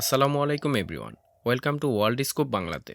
আসসালামু আলাইকুম, everyone. Welcome to world scope বাংলাতে।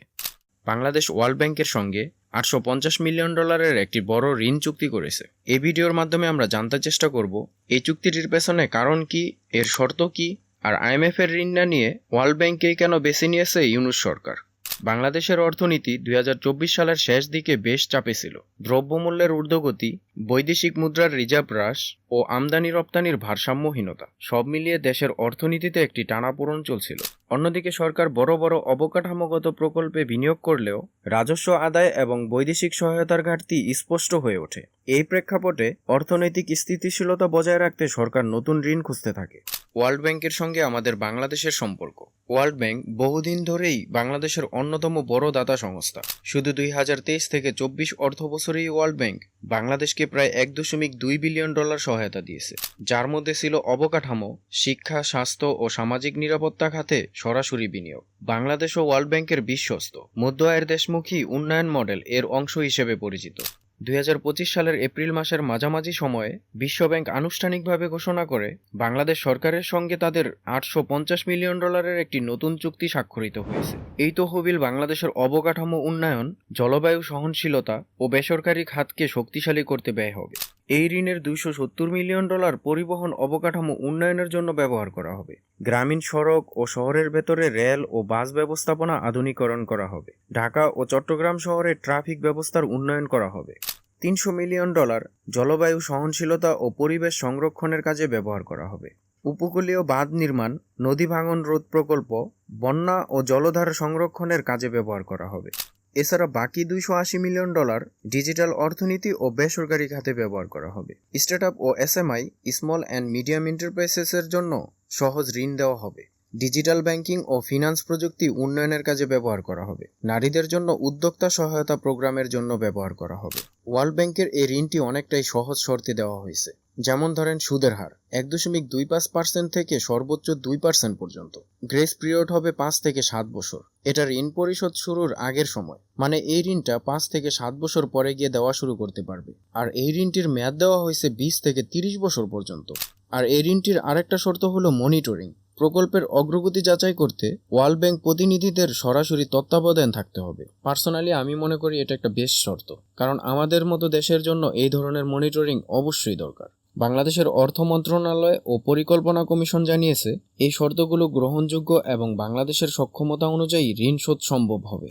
বাংলাদেশ ওয়ার্ল্ড ব্যাংকের সঙ্গে আটশো পঞ্চাশ মিলিয়ন ডলারের একটি বড় ঋণ চুক্তি করেছে। এই ভিডিওর মাধ্যমে আমরা জানতে চেষ্টা করব, এই চুক্তিটির পেছনে কারণ কি, এর শর্ত কি, আর আইএমএফ এর ঋণ না নিয়ে ওয়ার্ল্ড ব্যাংকেই কেন বেছে নিয়েছে ইউনুস সরকার? বাংলাদেশের অর্থনীতি দুই হাজার চব্বিশ সালের শেষ দিকে বেশ চাপে ছিল। দ্রব্যমূল্যের ঊর্ধ্বগতি, বৈদেশিক মুদ্রার রিজার্ভ হ্রাস ও আমদানি রপ্তানির ভারসাম্যহীনতা সব মিলিয়ে দেশের অর্থনীতিতে একটি টানাপোড়ন চলছিল। অন্যদিকে সরকার বড় বড় অবকাঠামোগত প্রকল্পে বিনিয়োগ করলেও রাজস্ব আদায় এবং বৈদেশিক সহায়তার ঘাটতি স্পষ্ট হয়ে ওঠে। এই প্রেক্ষাপটে অর্থনৈতিক স্থিতিশীলতা বজায় রাখতে সরকার নতুন ঋণ খুঁজতে থাকে। ওয়ার্ল্ড ব্যাংকের সঙ্গে আমাদের বাংলাদেশের সম্পর্ক। ওয়ার্ল্ড ব্যাংক বহুদিন ধরেই বাংলাদেশের অন্যতম বড় দাতা সংস্থা। শুধু দুই হাজার তেইশ থেকে চব্বিশ অর্থ বছরেই ওয়ার্ল্ড ব্যাংক বাংলাদেশকে প্রায় এক দশমিক দুই বিলিয়ন ডলার সহায়তা দিয়েছে, যার মধ্যে ছিল অবকাঠামো, শিক্ষা, স্বাস্থ্য ও সামাজিক নিরাপত্তা খাতে সরাসরি বিনিয়োগ। বাংলাদেশ ও ওয়ার্ল্ড ব্যাংকের বিশ্বস্ত, মধ্য আয়ের দেশমুখী উন্নয়ন মডেল এর অংশ হিসেবে পরিচিত। দুই হাজার পঁচিশ সালের এপ্রিল মাসের মাঝামাঝি সময়ে বিশ্বব্যাংক আনুষ্ঠানিকভাবে ঘোষণা করে, বাংলাদেশ সরকারের সঙ্গে তাদের আটশো পঞ্চাশ মিলিয়ন ডলারের একটি নতুন চুক্তি স্বাক্ষরিত হয়েছে। এই তহবিল বাংলাদেশের অবকাঠামো উন্নয়ন, জলবায়ু সহনশীলতা ও বেসরকারি খাতকে শক্তিশালী করতে ব্যয় হবে। এই ঋণের দুইশো সত্তর মিলিয়ন ডলার পরিবহন অবকাঠামো উন্নয়নের জন্য ব্যবহার করা হবে। গ্রামীণ সড়ক ও শহরের ভেতরে রেল ও বাস ব্যবস্থাপনা আধুনিকরণ করা হবে। ঢাকা ও চট্টগ্রাম শহরে ট্রাফিক ব্যবস্থার উন্নয়ন করা হবে। তিনশো মিলিয়ন ডলার জলবায়ু সহনশীলতা ও পরিবেশ সংরক্ষণের কাজে ব্যবহার করা হবে। উপকূলীয় বাঁধ নির্মাণ, নদী ভাঙন রোধ প্রকল্প, বন্যা ও জলধার সংরক্ষণের কাজে ব্যবহার করা হবে। এছাড়া বাকি দুইশো আশি মিলিয়ন ডলার ডিজিটাল অর্থনীতি ও বেসরকারি খাতে ব্যবহার করা হবে। স্টার্ট ও এসএমআই স্মল অ্যান্ড মিডিয়াম এন্টারপ্রাইসেসের জন্য সহজ ঋণ দেওয়া হবে। ডিজিটাল ব্যাংকিং ও ফিনান্স প্রযুক্তি উন্নয়নের কাজে ব্যবহার করা হবে। নারীদের জন্য উদ্যোক্তা সহায়তা প্রোগ্রামের জন্য ব্যবহার করা হবে। ওয়ার্ল্ড ব্যাংকের এই ঋণটি অনেকটাই সহজ শর্তে দেওয়া হয়েছে। যেমন ধরেন সুদের হার, এক দশমিক দুই পাঁচ পার্সেন্ট থেকে সর্বোচ্চ দুই পার্সেন্ট পর্যন্ত। গ্রেস পিরিয়ড হবে পাঁচ থেকে সাত বছর। এটা ঋণ পরিশোধ শুরুর আগের সময়। মানে এই ঋণটা পাঁচ থেকে সাত বছর পরে গিয়ে দেওয়া শুরু করতে পারবে। আর এই ঋণটির মেয়াদ দেওয়া হয়েছে বিশ থেকে তিরিশ বছর পর্যন্ত। আর এই ঋণটির আরেকটা শর্ত হলো মনিটরিং প্রকল্পের অগ্রগতি যাচাই করতে ওয়ার্ল্ড ব্যাংক প্রতিনিধিদের সরাসরি তত্ত্বাবধান থাকতে হবে। পার্সোনালি আমি মনে করি এটা একটা বেশ শর্ত, কারণ আমাদের মতো দেশের জন্য এই ধরনের মনিটরিং অবশ্যই দরকার। বাংলাদেশের অর্থ মন্ত্রণালয় ও পরিকল্পনা কমিশন জানিয়েছে, এই শর্তগুলো গ্রহণযোগ্য এবং বাংলাদেশের সক্ষমতা অনুযায়ী ঋণ শোধ সম্ভব হবে।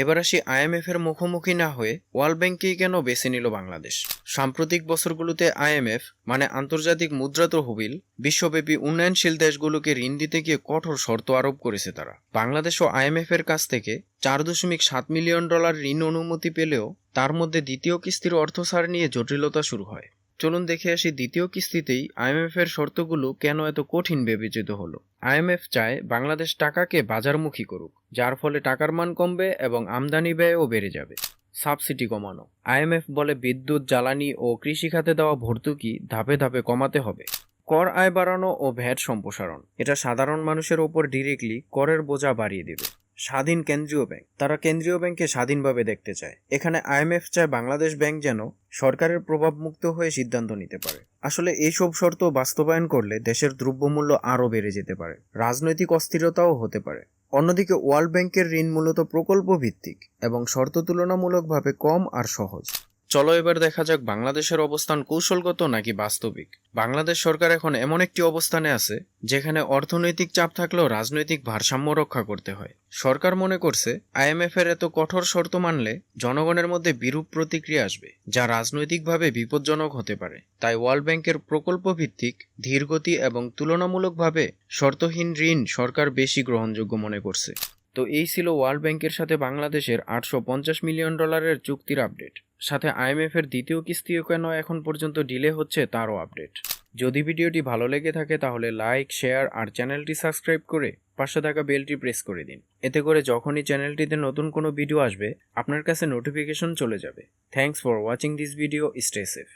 এবার আসি আইএমএফ এর মুখোমুখি না হয়ে ওয়ার্ল্ড ব্যাংকেই কেন বেছে নিল বাংলাদেশ? সাম্প্রতিক বছরগুলোতে আইএমএফ মানে আন্তর্জাতিক মুদ্রা তহবিল বিশ্বব্যাপী উন্নয়নশীল দেশগুলোকে ঋণ দিতে গিয়ে কঠোর শর্ত আরোপ করেছে তারা। বাংলাদেশ ও আইএমএফ এর কাছ থেকে চার দশমিক সাত মিলিয়ন ডলার ঋণ অনুমতি পেলেও তার মধ্যে দ্বিতীয় কিস্তির অর্থ ছাড় নিয়ে জটিলতা শুরু হয়। চলুন দেখে আসি দ্বিতীয় কিস্তিতেই আইএমএফ এর শর্তগুলো কেন এত কঠিন বিবেচিত হলো। আইএমএফ চায় বাংলাদেশ টাকাকে বাজারমুখী করুক, যার ফলে টাকার মান কমবে এবং আমদানি ব্যয়ও বেড়ে যাবে। সাবসিডি কমানো। আইএমএফ বলে বিদ্যুৎ, জ্বালানি ও কৃষিখাতে দেওয়া ভর্তুকি ধাপে ধাপে কমাতে হবে। কর আয় বাড়ানো ও ভ্যাট সম্প্রসারণ। এটা সাধারণ মানুষের ওপর ডিরেক্টলি করের বোঝা বাড়িয়ে দেবে। স্বাধীন কেন্দ্রীয় ব্যাংক। তারা কেন্দ্রীয় ব্যাংককে স্বাধীনভাবে দেখতে চায়। এখানে আইএমএফ চায় বাংলাদেশ ব্যাংক যেন সরকারের প্রভাব মুক্ত হয়ে সিদ্ধান্ত নিতে পারে। আসলে এইসব শর্ত বাস্তবায়ন করলে দেশের দ্রব্যমূল্য আরও বেড়ে যেতে পারে। রাজনৈতিক অস্থিরতাও হতে পারে। অন্যদিকে ওয়ার্ল্ড ব্যাংকের ঋণ মূলত প্রকল্প ভিত্তিক এবং শর্ত তুলনামূলকভাবে কম আর সহজ। চলো এবার দেখা যাক বাংলাদেশের অবস্থান কৌশলগত নাকি বাস্তবিক। বাংলাদেশ সরকার এখন এমন একটি অবস্থানে আছে, যেখানে অর্থনৈতিক চাপ থাকলেও রাজনৈতিক ভারসাম্য রক্ষা করতে হয়। সরকার মনে করছে আইএমএফ এর এত কঠোর শর্ত মানলে জনগণের মধ্যে বিরূপ প্রতিক্রিয়া আসবে, যা রাজনৈতিকভাবে বিপজ্জনক হতে পারে। তাই ওয়ার্ল্ড ব্যাংকের প্রকল্প ভিত্তিক ধীরগতি এবং তুলনামূলকভাবে শর্তহীন ঋণ সরকার বেশি গ্রহণযোগ্য মনে করছে। তো এই ছিল ওয়ার্ল্ড ব্যাংকের সাথে বাংলাদেশের আটশো পঞ্চাশ মিলিয়ন ডলারের চুক্তির আপডেট। সাথে আইএমএফ এর দ্বিতীয় কিস্তিও কেন এখন পর্যন্ত ডিলে হচ্ছে তারও আপডেট। যদি ভিডিওটি ভালো লেগে থাকে তাহলে লাইক শেয়ার আর চ্যানেলটি সাবস্ক্রাইব করে পাশে থাকা বেলটি প্রেস করে দিন। এতে করে যখনই চ্যানেলটিতে নতুন কোনো ভিডিও আসবে, আপনার কাছে নোটিফিকেশন চলে যাবে। Thanks for watching this video stay safe